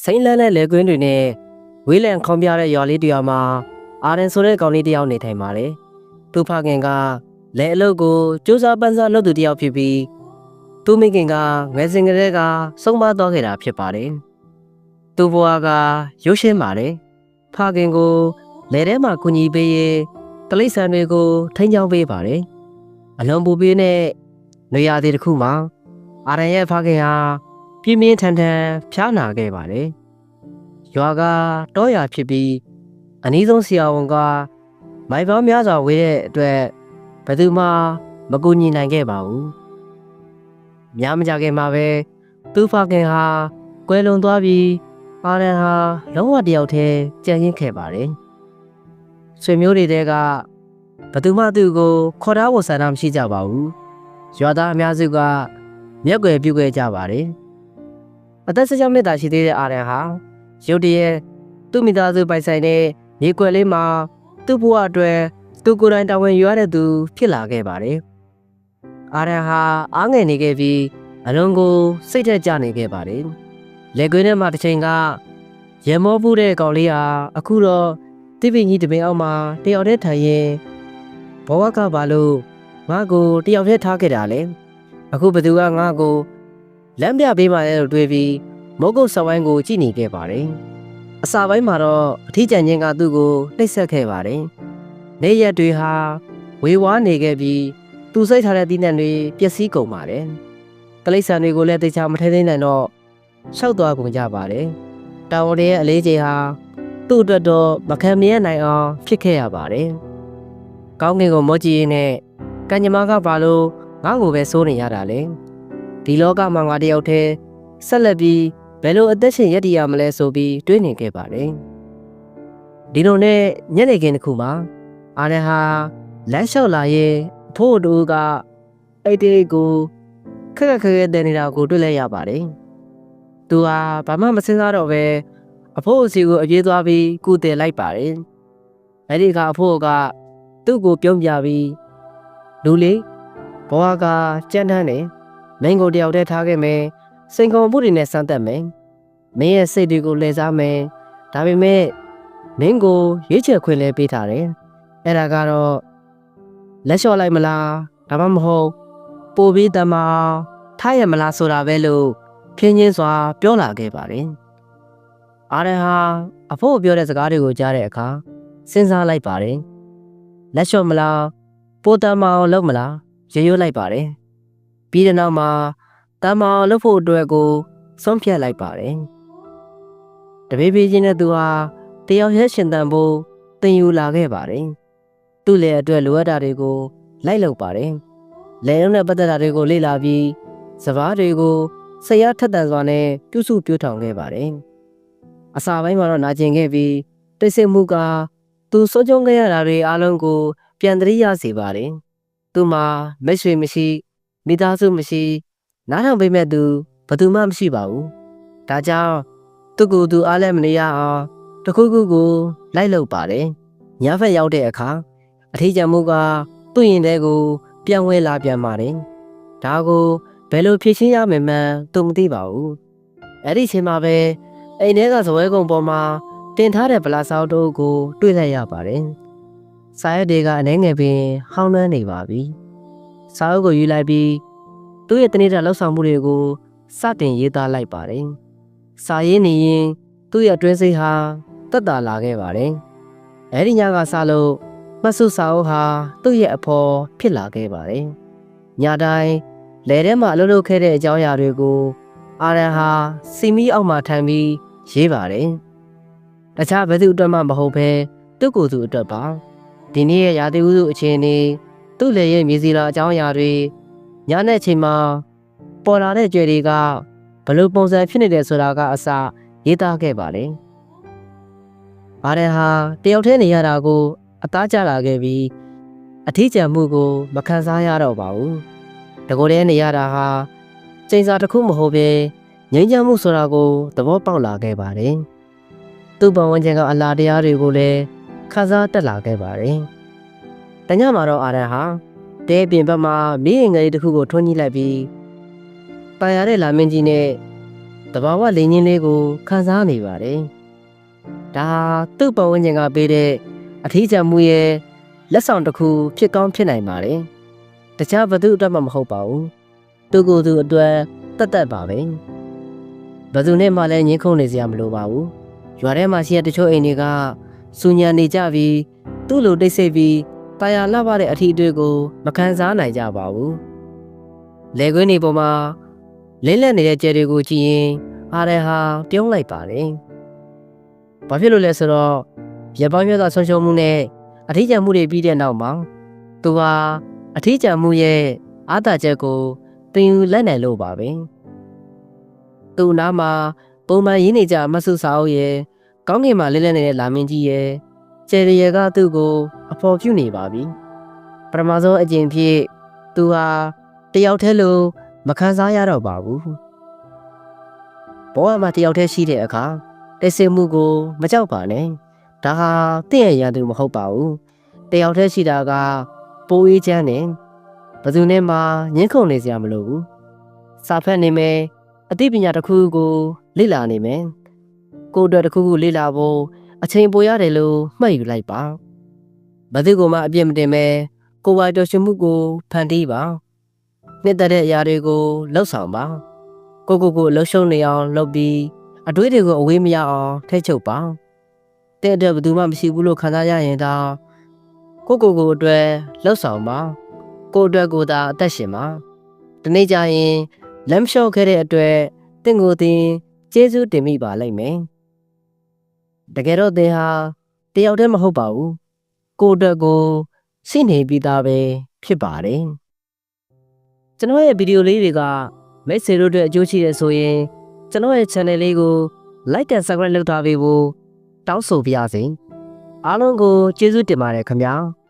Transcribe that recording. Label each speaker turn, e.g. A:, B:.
A: စိမ့်လန်းတဲ့လေကွင်းတွေနဲ့ဝေးလံခေါင်းပြတဲ့ရွာလေးတစ်ရွာမှာအာရန်ဆိုတဲ့ကောင်လေးတစ်ယောက်နေထိုင်ပါတယ်။သူ့ဖခင်ကလဲအလုပ်ကိုစူးစမ်းပန်းစားလုပ်သူတစ်ယောက်ဖြစ်ပြီးသူ့မိခင်ကငယ်စဉ်ကတည်းကဆုံးမသွားခဲ့တာဖြစ်ပါတယ်။သူ့ဘဝကရုပ်ရှင်ပါတယ်။ဖခင်ကိုလဲထဲမှာကူညီပေးရေးတလိษံတွေကိုထိန်းချောင်းပေးပါတယ်။အလွန်ပူပေးတဲ့နေရာတွေတစ်ခုမှာအာရန်ရဲ့ဖခင်ဟာ ပြင်းပြင်းထန်ထန်ဖျားနာခဲ့ပါတယ်။ရွာကတောရွာဖြစ်ပြီးအနည်းဆုံးဆရာဝန်ကမိုင်ပေါင်းများစွာဝေးတဲ့အတွက်ဘယ်သူမှမကူညီနိုင်ခဲ့ပါဘူး။များမကြခင်မှာပဲသူ့ဖခင်ဟာကွယ်လွန်သွားပြီးအာရန်ဟာလုံးဝတယောက်တည်းကြံ့ရင်ခဲ့ပါတယ်။ဆွေမျိုးတွေတဲကဘယ်သူမှသူ့ကိုခေါ်ထားဖို့ဆန္ဒမရှိကြပါဘူး။ရွာသားအများစုကမျက်ွယ်ပြုတ်ခဲ့ကြပါတယ်။ အသက်16နှစ်သာရှိသေးတဲ့အာရန်ဟာရုတ်တရက်သူ့မိသားစုပိုင်ဆိုင်တဲ့မြေကွယ်လေးမှာသူ့ဘဝအတွက်သူကိုယ်တိုင်တာဝန်ယူရတဲ့သူ ဖြစ်လာခဲ့ပါတယ်။အာရန်ဟာအားငယ်နေခဲ့ပြီးအလုံးကိုစိတ်ထက်ကြနေခဲ့ပါတယ်။လက်ကွင်းထဲမှာတစ်ချိန်ကရေမောပူးတဲ့ကောင်လေးဟာအခုတော့တိပိကြီးတပင်အောက်မှာတယောက်တည်းထိုင်ရင်ဘဝကဘာလို့ငါ့ကိုတယောက်တည်းထားခဲ့တာလဲ။အခုဘသူကငါ့ကို လမ်းပြပေးမှလဲလို့တွေးပြီးမုတ်ကုတ်ဆဝိုင်းကိုကြည့်နေခဲ့ပါတယ်။အစာပိုင်းမှာတော့အထီးကျန်ချင်းကသူ့ကိုနှိပ်စက်ခဲ့ပါတယ်။နေရက်တွေဟာဝေဝါးနေခဲ့ပြီးသူစိတ်ထားတဲ့တိနက်တွေပျက်စီးကုန်ပါတယ်။ကလိษံတွေကိုလည်းတေချာမထဲသိနိုင်တော့ရှောက်သွားကုန်ကြပါတယ်။တာဝန်ရဲ့အလေးချိန်ဟာသူ့အတွက်တော့မခံမရနိုင်အောင်ဖြစ်ခဲ့ရပါတယ်။ကောင်းကင်ကိုမောကြည့်ရင်းနဲ့ကံကြမ္မာကဘာလို့ငါ့ကိုပဲစိုးနေရတာလဲ။ ဒီလောကမှာငါတယောက်တည်းဆက်လက်ပြီးဘယ်လိုအသက်ရှင်ရည်တည်ရမလဲဆိုပြီးတွေးနေခဲ့ပါတယ်။ဒီလိုနဲ့ညနေခင်းတစ်ခုမှာအာရန်ဟာလမ်းလျှောက်လာရင်အဖိုးတို့ကအဲ့ဒီကိုခက်ခက်ခဲခဲတဲ့နေတာကိုတွေ့လဲရပါတယ်။သူဟာဘာမှမစင်စားတော့ပဲအဖိုးအစီကိုအပြေးသွားပြီးကုတယ်လိုက်ပါတယ်။အဲ့ဒီကအဖိုးကသူ့ကိုပြုံးပြပြီးလူလေးဘဝကကြမ်းတမ်းတယ် မင်းကိုတယောက်တည်းထားခဲ့မယ်စိန်ခေါ်မှုတွေနဲ့စမ်းသပ်မယ်မင်းရဲ့စိတ်တွေကိုလှည့်စားမယ်ဒါပေမဲ့မင်းကိုရွေးချယ်ခွင့်လဲပေးထားတယ်အဲ့ဒါကတော့လက်လျှော့လိုက်မလားဒါမှမဟုတ်ပို့ပြီးတမအောင်ထားရမလားဆိုတာပဲလို့ဖြင်းချင်းစွာ ပြောလာခဲ့ပါတယ်အာရန်ဟာအဖို့ပြောတဲ့စကားတွေကိုကြားတဲ့အခါစဉ်းစားလိုက်ပါတယ်လက်လျှော့မလားပို့တမအောင်လုပ်မလားရေရွတ်လိုက်ပါတယ် ပြီးတဲ့နောက်မှာတမအောင်လုပ်ဖို့အတွက်ကိုဆုံးဖြတ်လိုက်ပါတယ်တပေးပေးချင်းတဲ့သူဟာတယောက်ရဲ့ရှင်တန်ဖို့တင်ယူလာခဲ့ပါတယ်သူ့လေအတွက်လိုအပ်တာတွေကိုလိုက်လုပ်ပါတယ်လေလုံးနဲ့ပတ်သက်တာတွေကိုလေ့လာပြီးစပားတွေကိုဆရာထက်တန်စွာနဲ့ပြုစုပြောထောင်ခဲ့ပါတယ်အစာပိုင်းမှာတော့နာကျင်ခဲ့ပြီးတိတ်ဆိတ်မှုကသူစိုးကျုံခဲ့ရတာတွေအလုံးကို ပြန်တရိရစေပါတယ်သူမှာမိတ်ဆွေမရှိ မိသားစုမရှိနားထောင်ပေးမဲ့သူဘယ်သူမှမရှိပါဘူး။ဒါကြောင့်သူ့ကိုယ်သူအားလည်းမနေရအောင်တခုခုကိုလိုက်လုပ်ပါတယ်။ညဖက်ရောက်တဲ့အခါအထီးကျန်မှုကသူ့ရင်ထဲကို ပြန်ဝဲလာပြန်ပါတယ်။ဒါကိုဘယ်လိုဖြေရှင်းရမယ်မှန်းသူမသိပါဘူး။အဲ့ဒီချိန်မှာပဲအိမ်ထဲကဇပွဲကုံပေါ်မှာတင်ထားတဲ့ဗလာဆောက်တို့ကို တွေ့လိုက်ရပါတယ်။စာရွက်တွေကအနေငယ်ပင်ဟောင်းနှမ်းနေပါပြီ။ စာအုပ်ကိုယူလိုက်ပြီးသူ့ရဲ့တနေ့တာလှုပ်ဆောင်မှုတွေကိုစတင်ရေးသားလိုက်ပါတယ်။စာရေးနေရင်သူ့ရဲ့အတွင်းစိတ်ဟာတက်တာလာခဲ့ပါတယ်။အဲဒီညကစလို့မဆုစာအုပ်ဟာသူ့ရဲ့အဖော်ဖြစ်လာခဲ့ပါတယ်။ညတိုင်းလဲထဲမှာအလုပ်လုပ်ခဲ့တဲ့အကြောင်းအရာတွေကိုအာရန်ဟာစီမီအောက်မှာထိုင်ပြီးရေးပါတယ်။တခြားဘယ်သူအတွက်မှမဟုတ်ဘဲသူ့ကိုယ်သူအတွက်ပါ။ဒီနေ့ရဲ့ရာသီဥတုအခြေအနေ သူ့လေရဲ့မြေစီလာအကြောင်းအရာတွေညနေချိန်မှာပေါ်လာတဲ့ကြွယ်တွေကဘလို့ပုံစံဖြစ်နေတယ်ဆိုတာကအစရေးသားခဲ့ပါလေ။ဘာတဲ့ဟာတယောက်တည်းနေရတာကို အသားကျလာခဲ့ပြီးအထီးကျန်မှုကို မခံစားရတော့ပါဘူး။တကိုယ်တည်းနေရတာဟာချိန်စာတစ်ခုမဟုတ်ပဲငြိမ်းချမ်းမှုဆိုတာကိုသဘောပေါက်လာခဲ့ပါတယ်။သူ့ဘဝဝင်ခြင်းကအလားတရားတွေကိုလည်းခံစားတက်လာခဲ့ပါတယ်။ တညမှာတော့အာရန်ဟာတဲပြင်ဘက်မှာမီးရင်ငယ်လေးတစ်ခုကိုထွန်းကြီးလိုက်ပြီးပန်ရတဲ့လာမင်းကြီးနဲ့တဘာဝလင်းချင်းလေးကိုခံစားနေပါတယ်ဒါဟာသူ့ပတ်ဝန်းကျင်ကပေးတဲ့အထီးကျန်မှုရဲ့လက်ဆောင်တစ်ခုဖြစ်ကောင်းဖြစ်နိုင်ပါတယ်တခြားဘသူအတွက်မှမဟုတ်ပါဘူးသူကိုယ်သူအတွက်တတ်တတ်ပါပဲဘသူနဲ့မှလည်းငင်းခုန်နေစရာမလိုပါဘူးရွာထဲမှာရှိတဲ့တချို့အိမ်တွေကစူညံနေကြပြီးသူ့လိုတိတ်ဆိတ်ပြီး တာယာလှပတဲ့အထီးအတွေ့ကိုမခံစားနိုင်ကြပါဘူးလေကွင်းနေပေါ်မှာလင်းလက်နေတဲ့ကျဲတွေကိုကြည့်ရင်အားရဟာပြုံးလိုက်ပါတယ်။ဘာဖြစ်လို့လဲဆိုတော့ရပောင်းမြတ်သာဆုံးရှုံးမှုနဲ့အထီးကျန်မှုတွေပြီးတဲ့နောက်မှာသူဟာအထီးကျန်မှုရဲ့အားသာချက်ကိုတင်ယူလက်နိုင်လို့ပါပဲ။သူ့နားမှာပုံမှန်ရင်းနေကြမဆုစာအုပ်ရဲ့ကောင်းကင်မှာလဲလဲနေတဲ့လာမင်းကြီးရဲ့ကျယ်ရယ်ကသူ့ကို အဖော်ပြုနေပါပြီ။ပထမဆုံးအကျင့်ဖြစ်သူဟာတယောက်တည်းလို့မခံစားရတော့ပါဘူး။ဘောကမှတယောက်တည်းရှိတဲ့အခါတိတ်ဆိတ်မှုကိုမကြောက်ပါနဲ့။ဒါဟာတင့်ရဲ့ရန်သူမဟုတ်ပါဘူး။တယောက်တည်းရှိတာကပိုးအေးချမ်းတယ်။ဘယ်သူနဲ့မှညှင်းခုန်နေစရာမလိုဘူး။စာဖတ်နေမယ်အသိပညာတစ်ခုခုကိုလေ့လာနေမယ်။ကိုယ်အတွက်တစ်ခုခုလေ့လာဖို့အချိန်ပိုရတယ်လို့မှတ်ယူလိုက်ပါ။ ဘယ်သူကမှအပြစ်မတင်ပဲကိုယ်ပိုင်တော်ရှင်မှုကိုဖန်တီးပါ။နှစ်သက်တဲ့အရာတွေကိုလှုပ်ဆောင်ပါ။ကိုကိုကိုလှုပ်ရှုံနေအောင်လုပ်ပြီးအတွေးတွေကိုအဝေးမရအောင်ထိတ်ချုပ်ပါ။တဲ့အတွက်ဘယ်သူမှမရှိဘူးလို့ခံစားရရင်တော့ကိုကိုကိုအတွက်လှုပ်ဆောင်ပါ။ကိုအတွက်ကိုသာအသက်ရှင်ပါ။ဒီနေ့ကျရင်လမ်းလျှော့ခဲ့တဲ့အတွက်တင့်ကိုတင်ကျေးဇူးတင်မိပါလိမ့်မယ်။တကယ်တော့သင်ဟာတယောက်တည်းမဟုတ်ပါဘူး။ ကိုအတွက်ကိုစိနေပြီးသားပဲဖြစ်ပါတယ်။ကျွန်တော်ရဲ့ဗီဒီယိုလေးတွေကမိတ်ဆွေတို့အတွက်အကျိုးရှိတယ်ဆိုရင်ကျွန်တော်ရဲ့ channel လေးကို like and subscribe လုပ်ထားပေးဖို့တောင်းဆိုပါရစေ။အားလုံးကိုကျေးဇူးတင်ပါတယ်ခင်ဗျာ။